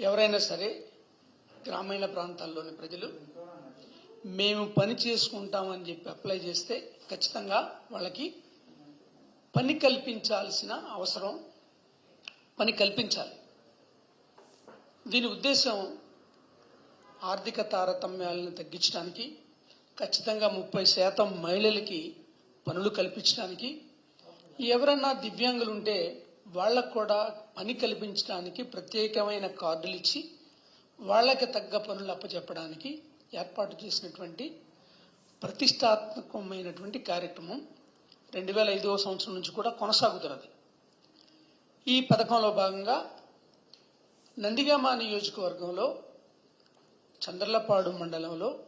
ఎవరైనా సరే గ్రామీణ ప్రాంతాల్లోని ప్రజలు మేము పని చేసుకుంటామని చెప్పి అప్లై చేస్తే ఖచ్చితంగా వాళ్ళకి పని కల్పించాల్సిన అవసరం పని కల్పించాలి. దీని ఉద్దేశం ఆర్థిక తారతమ్యాలను తగ్గించడానికి ఖచ్చితంగా ముప్పై శాతం మహిళలకి పనులు కల్పించడానికి. ఎవరన్నా దివ్యాంగులు ఉంటే వాళ్ళకు కూడా పని కల్పించడానికి ప్రత్యేకమైన కార్డులు ఇచ్చి వాళ్ళకి తగ్గ పనులు అప్పచెప్పడానికి ఏర్పాటు చేసినటువంటి ప్రతిష్టాత్మకమైనటువంటి కార్యక్రమం రెండు వేల ఐదవ సంవత్సరం నుంచి కూడా కొనసాగుతున్నది. ఈ పథకంలో భాగంగా నందిగామ నియోజకవర్గంలో చంద్రలపాడు మండలంలో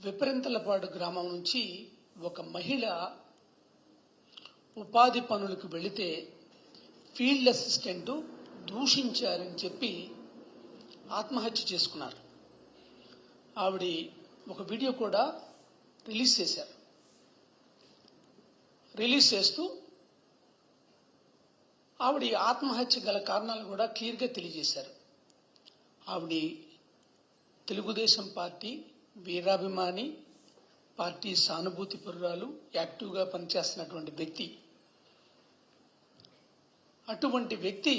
విపరింతలపాడు గ్రామం నుంచి ఒక మహిళ ఉపాధి పనులకు వెళితే ఫీల్డ్ అసిస్టెంట్ దూషించారని చెప్పి ఆత్మహత్య చేసుకున్నారు. ఆవిడ ఒక వీడియో కూడా రిలీజ్ చేశారు. రిలీజ్ చేస్తూ ఆవిడ ఆత్మహత్య గల కారణాలు కూడా క్లియర్గా తెలియజేశారు. ఆవిడ తెలుగుదేశం పార్టీ వీరాభిమాని పార్టీ సానుభూతి పరురాలు యాక్టివ్గా పనిచేస్తున్నటువంటి వ్యక్తి అటువంటి వ్యక్తి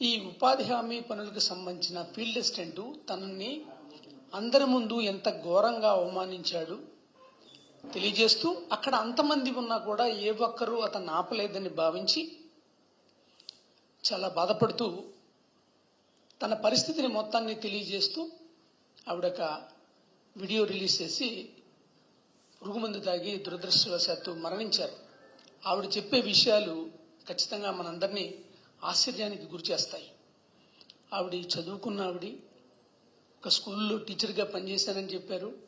ఈ ఉపాధి హామీ పనులకు సంబంధించిన ఫీల్డ్ అసిస్టెంట్ తనని అందరి ముందు ఎంత ఘోరంగా అవమానించాడు తెలియజేస్తూ అక్కడ అంతమంది ఉన్నా కూడా ఏ ఒక్కరూ అతను ఆపలేదని భావించి చాలా బాధపడుతూ తన పరిస్థితిని మొత్తాన్ని తెలియజేస్తూ ఆవిడొక వీడియో రిలీజ్ చేసి పురుగుమందు తాగి దురదృష్టవశాత్తు మరణించారు. ఆవిడ చెప్పే విషయాలు ఖచ్చితంగా మనందరినీ ఆశ్చర్యానికి గురి చేస్తాయి. ఆవిడ చదువుకున్న ఆవిడ ఒక స్కూల్లో టీచర్గా పనిచేశానని చెప్పారు.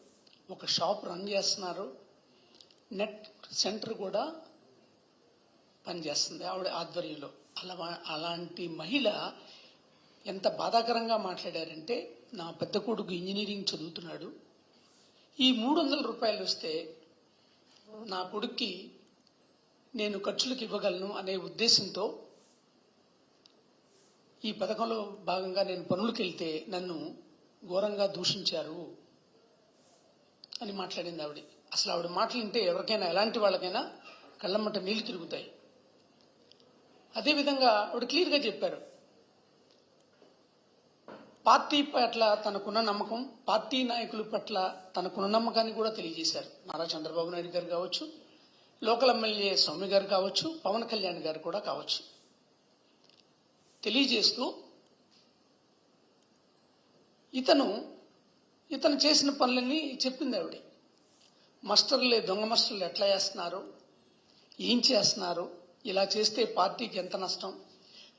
ఒక షాప్ రన్ చేస్తున్నారు. నెట్ సెంటర్ కూడా పనిచేస్తుంది ఆవిడ ఆధ్వర్యంలో. అలా అలాంటి మహిళ ఎంత బాధాకరంగా మాట్లాడారంటే నా పెద్ద కొడుకు ఇంజనీరింగ్ చదువుతున్నాడు. ఈ మూడు వందల రూపాయలు వస్తే నా కొడుక్కి నేను ఖర్చులకు ఇవ్వగలను అనే ఉద్దేశంతో ఈ పథకంలో భాగంగా నేను పనులకు వెళ్తే నన్ను ఘోరంగా దూషించారు అని మాట్లాడింది ఆవిడ. అసలు ఆవిడ మాటలు వింటే ఎవరికైనా ఎలాంటి వాళ్ళకైనా కళ్ళమ్మట నీళ్ళు తిరుగుతాయి. అదేవిధంగా ఆవిడ క్లియర్గా చెప్పారు. పార్టీ పట్ల తనకున్న నమ్మకం పార్టీ నాయకుల పట్ల తనకున్న నమ్మకాన్ని కూడా తెలియజేశారు. నారా చంద్రబాబు నాయుడు గారు కావచ్చు లోకల్ ఎమ్మెల్యే స్వామి గారు కావచ్చు పవన్ కళ్యాణ్ గారు కూడా కావచ్చు. తెలియజేస్తూ ఇతను ఇతను చేసిన పనులన్నీ చెప్పింది ఆవిడ. మస్టర్లే దొంగ మస్టర్లు ఎట్లా చేస్తున్నారు? ఏం చేస్తున్నారు? ఇలా చేస్తే పార్టీకి ఎంత నష్టం?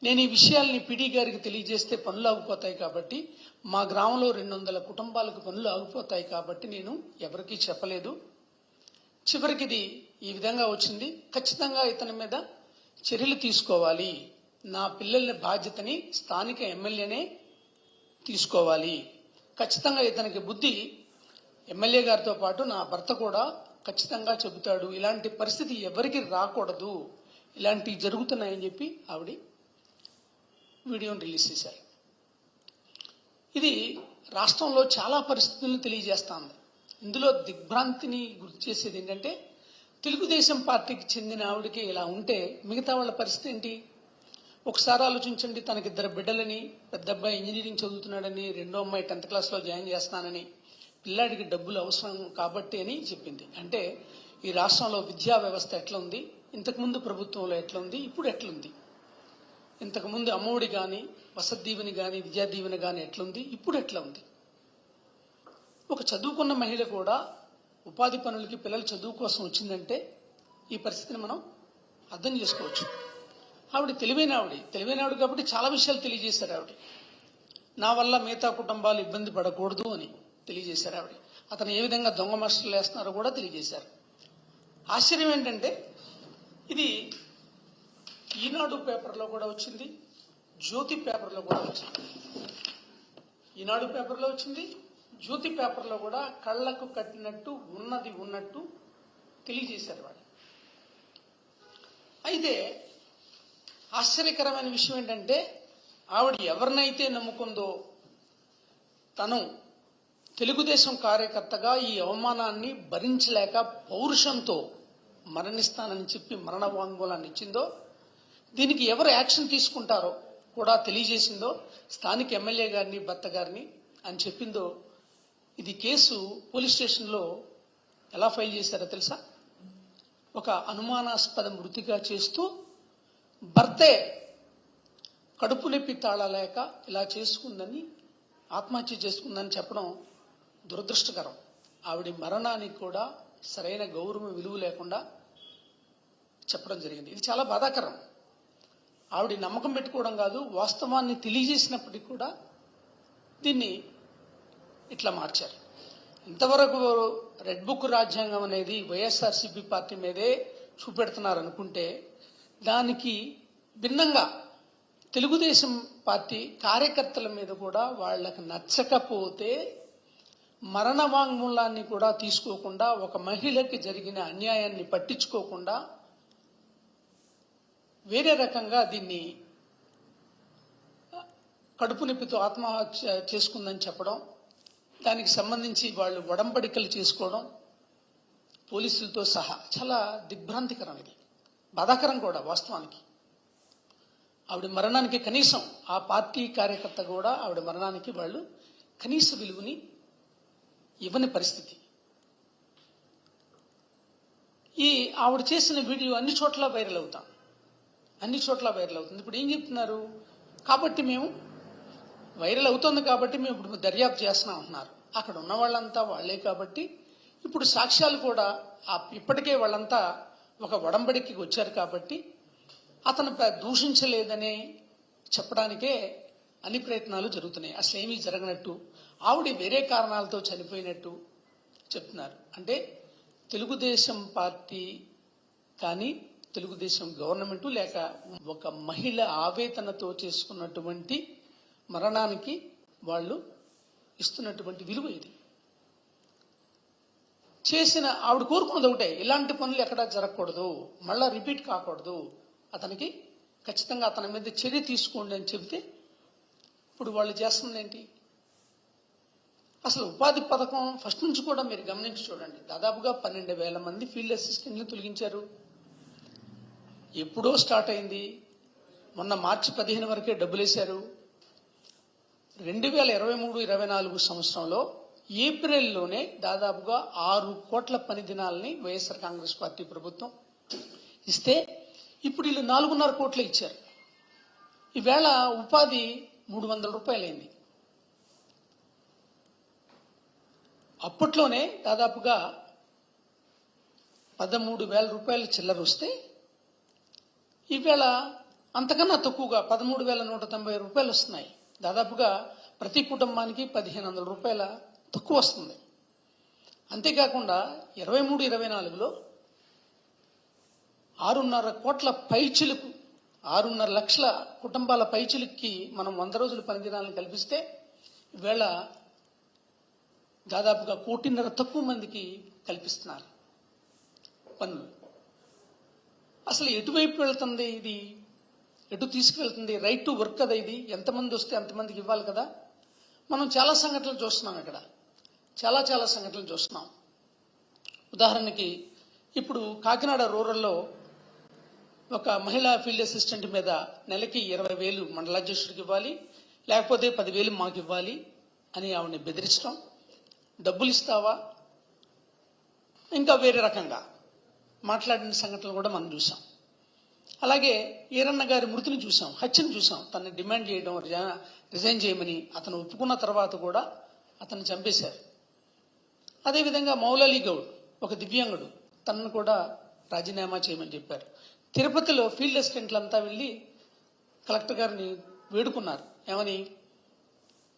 నేను ఈ విషయాల్ని పిడి గారికి తెలియజేస్తే పనులు ఆగిపోతాయి కాబట్టి మా గ్రామంలో రెండు వందల కుటుంబాలకు పనులు ఆగిపోతాయి కాబట్టి నేను ఎవరికీ చెప్పలేదు. చివరికిది ఈ విధంగా వచ్చింది. ఖచ్చితంగా ఇతని మీద చర్యలు తీసుకోవాలి. నా పిల్లల బాధ్యతని స్థానిక ఎమ్మెల్యేనే తీసుకోవాలి. ఖచ్చితంగా ఇతనికి బుద్ధి ఎమ్మెల్యే గారితో పాటు నా భర్త కూడా ఖచ్చితంగా చెబుతాడు. ఇలాంటి పరిస్థితి ఎవరికి రాకూడదు. ఇలాంటివి జరుగుతున్నాయని చెప్పి ఆవిడ వీడియోని రిలీజ్ చేశారు. ఇది రాష్ట్రంలో చాలా పరిస్థితులను తెలియజేస్తుంది ఇందులో దిగ్భ్రాంతిని గుర్తు చేసేది ఏంటంటే తెలుగుదేశం పార్టీకి చెందిన ఆవిడకి ఇలా ఉంటే మిగతా వాళ్ళ పరిస్థితి ఏంటి? ఒకసారి ఆలోచించండి తనకి ఇద్దరు బిడ్డలని పెద్ద అబ్బాయి ఇంజనీరింగ్ చదువుతున్నాడని రెండో అమ్మాయి టెన్త్ క్లాస్లో జాయిన్ చేస్తానని పిల్లాడికి డబ్బులు అవసరం కాబట్టి అని చెప్పింది. అంటే ఈ రాష్ట్రంలో విద్యా వ్యవస్థ ఎట్లా ఉంది ఇంతకుముందు ప్రభుత్వంలో ఎట్లా ఉంది ఇప్పుడు ఎట్లుంది? ఇంతకుముందు అమ్మఒడి కానీ వసతి దీవెని కానీ విద్యా దీవెన కానీ ఎట్లుంది? ఇప్పుడు ఎట్లా ఉంది? ఒక చదువుకున్న మహిళ కూడా ఉపాధి పనులకి పిల్లలు చదువు కోసం వచ్చిందంటే ఈ పరిస్థితిని మనం అర్థం చేసుకోవచ్చు. ఆవిడ తెలివైన ఆవిడ. తెలివైన ఆవిడ కాబట్టి చాలా విషయాలు తెలియజేశారు ఆవిడ. నా వల్ల మిగతా కుటుంబాలు ఇబ్బంది పడకూడదు అని తెలియజేశారు ఆవిడ. అతను ఏ విధంగా దొంగ మాస్టర్లు వేస్తున్నారో కూడా తెలియజేశారు. ఆశ్చర్యం ఏంటంటే ఇది ఈనాడు పేపర్లో కూడా వచ్చింది జ్యోతి పేపర్లో కూడా వచ్చింది. ఈనాడు పేపర్లో వచ్చింది జ్యోతి పేపర్లో కూడా కళ్ళకు కట్టినట్టు ఉన్నది ఉన్నట్టు తెలియజేశారు వాళ్ళు. అయితే ఆశ్చర్యకరమైన విషయం ఏంటంటే ఆవిడ ఎవరినైతే నమ్ముకుందో తను తెలుగుదేశం కార్యకర్తగా ఈ అవమానాన్ని భరించలేక పౌరుషంతో మరణిస్తానని చెప్పి మరణ వాంగ్మూలాన్ని ఇచ్చిందో దీనికి ఎవరు యాక్షన్ తీసుకుంటారో కూడా తెలియజేసిందో స్థానిక ఎమ్మెల్యే గారిని భర్త గారిని అని చెప్పిందో ఇది కేసు పోలీస్ స్టేషన్లో ఎలా ఫైల్ చేశారో తెలుసా? ఒక అనుమానాస్పద మృతిగా చేస్తూ భర్తే కడుపు నొప్పి తాళలేక ఇలా చేసుకుందని ఆత్మహత్య చేసుకుందని చెప్పడం దురదృష్టకరం. ఆవిడ మరణానికి కూడా సరైన గౌరవం విలువ లేకుండా చెప్పడం జరిగింది. ఇది చాలా బాధాకరం. ఆవిడ నమ్మకం పెట్టుకోవడం కాదు వాస్తవాన్ని తెలియజేసినప్పటికీ కూడా దీన్ని ఇట్లా మార్చారు. ఇంతవరకు రెడ్ బుక్ రాజ్యాంగం అనేది వైఎస్ఆర్సీపీ పార్టీ మీదే చూపెడుతున్నారు అనుకుంటే దానికి భిన్నంగా తెలుగుదేశం పార్టీ కార్యకర్తల మీద కూడా వాళ్ళకి నచ్చకపోతే మరణ వాంగ్మూలాన్ని కూడా తీసుకోకుండా ఒక మహిళకి జరిగిన అన్యాయాన్ని పట్టించుకోకుండా వేరే రకంగా దీన్ని కడుపు నొప్పితో ఆత్మహత్య చేసుకుందని చెప్పడం దానికి సంబంధించి వాళ్ళు ఒడంబడికలు చేసుకోవడం పోలీసులతో సహా చాలా దిగ్భ్రాంతికరం ఇది. బాధాకరం కూడా వాస్తవానికి. ఆవిడ మరణానికి కనీసం ఆ పార్టీ కార్యకర్త కూడా ఆవిడ మరణానికి వాళ్ళు కనీస విలువని ఇవ్వని పరిస్థితి. ఈ ఆవిడ చేసిన వీడియో అన్ని చోట్ల వైరల్ అవుతాం. అన్ని చోట్ల వైరల్ అవుతుంది. ఇప్పుడు ఏం చెప్తున్నారు? కాబట్టి మేము వైరల్ అవుతుంది కాబట్టి మేము ఇప్పుడు దర్యాప్తు చేస్తున్నాం అంటున్నారు. అక్కడ ఉన్న వాళ్ళంతా వాళ్ళే కాబట్టి ఇప్పుడు సాక్ష్యాలు కూడా ఆ ఇప్పటికే వాళ్ళంతా ఒక ఒడంబడికి వచ్చారు కాబట్టి అతను దూషించలేదని చెప్పడానికే అన్ని ప్రయత్నాలు జరుగుతున్నాయి. అసలు ఏమీ జరగనట్టు ఆవిడ వేరే కారణాలతో చనిపోయినట్టు చెప్తున్నారు. అంటే తెలుగుదేశం పార్టీ కానీ తెలుగుదేశం గవర్నమెంట్ లేక ఒక మహిళ ఆవేదనతో చేసుకున్నటువంటి మరణానికి వాళ్ళు ఇస్తున్నటువంటి విలువ ఇది. చేసిన ఆవిడ కోరుకున్నది ఒకటే ఇలాంటి పనులు ఎక్కడా జరగకూడదు మళ్ళా రిపీట్ కాకూడదు. అతనికి ఖచ్చితంగా అతని మీద చర్య తీసుకోండి అని చెబితే ఇప్పుడు వాళ్ళు చేస్తుంది ఏంటి? అసలు ఉపాధి పథకం ఫస్ట్ నుంచి కూడా మీరు గమనించి చూడండి. దాదాపుగా పన్నెండు వేల మంది ఫీల్డ్ అసిస్టెంట్లు తొలగించారు. ఎప్పుడో స్టార్ట్ అయింది. మొన్న మార్చి పదిహేను వరకే డబ్బులు వేశారు రెండు వేల ఇరవై మూడు ఇరవై నాలుగు సంవత్సరంలో ఏప్రిల్లోనే దాదాపుగా ఆరు కోట్ల పని దినాలని వైఎస్ఆర్ కాంగ్రెస్ పార్టీ ప్రభుత్వం ఇస్తే ఇప్పుడు వీళ్ళు నాలుగున్నర కోట్లు ఇచ్చారు. ఈవేళ ఉపాధి మూడు వందల రూపాయలైంది. అప్పట్లోనే దాదాపుగా పదమూడు వేల రూపాయలు చిల్లర వస్తే ఈవేళ అంతకన్నా తక్కువగా పదమూడు వేల నూట తొంభై రూపాయలు వస్తున్నాయి. దాదాపుగా ప్రతి కుటుంబానికి పదిహేను వందల రూపాయల తక్కువ వస్తుంది. అంతేకాకుండా ఇరవై మూడు ఇరవై నాలుగులో ఆరున్నర కోట్ల పైచిలుకు ఆరున్నర లక్షల కుటుంబాల పైచిలుక్కి మనం వంద రోజుల పనిదినాలను కల్పిస్తే వేళ దాదాపుగా కోటిన్నర తక్కువ మందికి కల్పిస్తున్నారు పన్ను అసలు ఎటువైపు వెళ్తుంది ఇది? ఎటు తీసుకువెళ్తుంది? రైట్ టు వర్క్ కదా ఇది? ఎంతమంది వస్తే అంతమందికి ఇవ్వాలి కదా? మనం చాలా సంఘటనలు చూస్తున్నాం ఇక్కడ. చాలా చాలా సంఘటనలు చూస్తున్నాం. ఉదాహరణకి ఇప్పుడు కాకినాడ రూరల్లో ఒక మహిళా ఫీల్డ్ అసిస్టెంట్ మీద నెలకి ఇరవై వేలు మండలాధ్యక్షుడికి ఇవ్వాలి లేకపోతే పదివేలు మాకు ఇవ్వాలి అని ఆవిడని బెదిరించడం డబ్బులు ఇస్తావా? ఇంకా వేరే రకంగా మాట్లాడిన సంఘటనలు కూడా మనం చూసాం. అలాగే ఈరన్న గారి మృతిని చూసాం హత్యను చూసాం తనని డిమాండ్ చేయడం రిజైన్ చేయమని అతను ఒప్పుకున్న తర్వాత కూడా అతన్ని చంపేశారు. అదేవిధంగా మౌలాలీ గౌడ్ ఒక దివ్యాంగుడు తనను కూడా రాజీనామా చేయమని చెప్పారు. తిరుపతిలో ఫీల్డ్ అసిస్టెంట్లంతా వెళ్ళి కలెక్టర్ గారిని వేడుకున్నారు. ఏమని?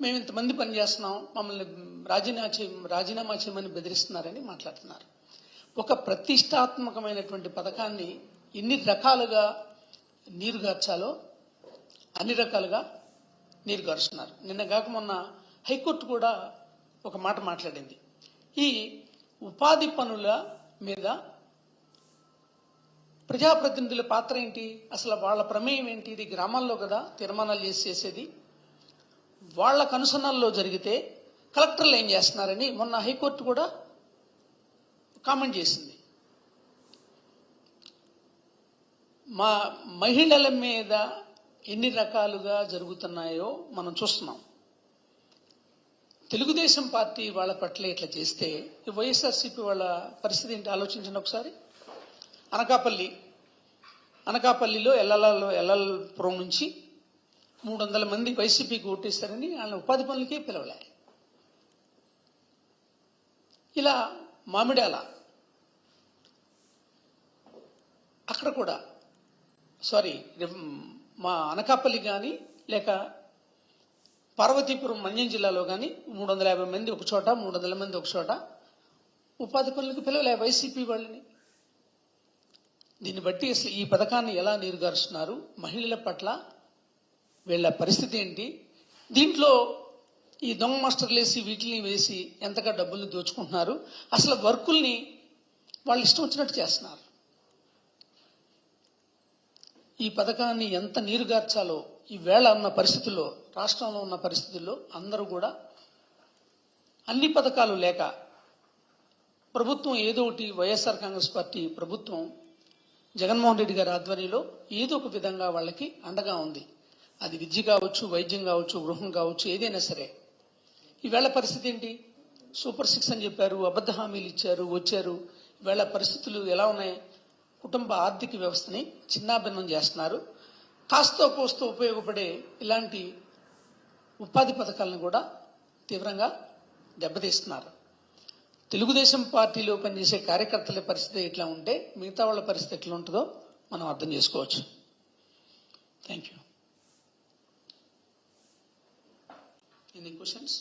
మేము ఇంతమంది పనిచేస్తున్నాం మమ్మల్ని రాజీనామా చేయ రాజీనామా చేయమని బెదిరిస్తున్నారని మాట్లాడుతున్నారు. ఒక ప్రతిష్టాత్మకమైనటువంటి పథకాన్ని ఎన్ని రకాలుగా నీరు గార్చాలో అన్ని రకాలుగా నీరుగారుస్తున్నారు నిన్న కాక మొన్న హైకోర్టు కూడా ఒక మాట మాట్లాడింది. ఈ ఉపాధి పనుల మీద ప్రజాప్రతినిధుల పాత్ర ఏంటి? అసలు వాళ్ళ ప్రమేయం ఏంటి? ఇది గ్రామాల్లో కదా తీర్మానాలు చేసి చేసేది. వాళ్ళ కనుసన్నల్లో జరిగితే కలెక్టర్లు ఏం చేస్తున్నారని మొన్న హైకోర్టు కూడా కామెంట్ చేసింది. మా మహిళల మీద ఎన్ని రకాలుగా జరుగుతున్నాయో మనం చూస్తున్నాం. తెలుగుదేశం పార్టీ వాళ్ళ పట్ల ఇట్లా చేస్తే ఈ వైఎస్ఆర్సీపీ వాళ్ళ పరిస్థితి ఏంటి? ఆలోచించండి ఒకసారి. అనకాపల్లి. అనకాపల్లిలో ఎల్లలలో ఎల్లపురం నుంచి మూడు వందల మంది వైసీపీకి ఓటేస్తారని వాళ్ళని ఉపాధి పనులకే పిలవలే. ఇలా మామిడాల. అక్కడ కూడా సారీ మా అనకాపల్లి కానీ లేక పార్వతీపురం మన్యం జిల్లాలో కానీ మూడు వందల యాభై మంది ఒక చోట మూడు వందల మంది ఒక చోట. ఉపాధి పనులకు పిలవలే వైసీపీ వాళ్ళని. దీన్ని బట్టి అసలు ఈ పథకాన్ని ఎలా నీరుగారుస్తున్నారు? మహిళల పట్ల వీళ్ళ పరిస్థితి ఏంటి? దీంట్లో ఈ దొంగ మాస్టర్లు వేసి వీటిని వేసి ఎంతగా డబ్బుల్ని దోచుకుంటున్నారు? అసలు వర్కుల్ని వాళ్ళు ఇష్టం వచ్చినట్టు చేస్తున్నారు. ఈ పథకాన్ని ఎంత నీరుగార్చాలో ఈ వేళ ఉన్న పరిస్థితుల్లో రాష్ట్రంలో ఉన్న పరిస్థితుల్లో అందరూ కూడా అన్ని పథకాలు లేక ప్రభుత్వం ఏదో ఒకటి వైఎస్ఆర్ కాంగ్రెస్ పార్టీ ప్రభుత్వం జగన్మోహన్ రెడ్డి గారి ఆధ్వర్యంలో ఏదో ఒక విధంగా వాళ్ళకి అండగా ఉంది. అది విద్య కావచ్చు వైద్యం కావచ్చు గృహం కావచ్చు ఏదైనా సరే. ఈవేళ పరిస్థితి ఏంటి? సూపర్ సిక్స్ అని చెప్పారు అబద్ధ హామీలు ఇచ్చారు వచ్చారు. ఈవేళ పరిస్థితులు ఎలా ఉన్నాయి? కుటుంబ ఆర్థిక వ్యవస్థని చిన్నాభిన్నం చేస్తున్నారు. కాస్తో కోస్తో ఉపయోగపడే ఇలాంటి ఉపాధి పథకాలను కూడా తీవ్రంగా దెబ్బతీస్తున్నారు. తెలుగుదేశం పార్టీలో పనిచేసే కార్యకర్తల పరిస్థితి ఎట్లా ఉంటే మిగతా వాళ్ళ పరిస్థితి ఎట్లా ఉంటుందో మనం అర్థం చేసుకోవచ్చు. Thank you any questions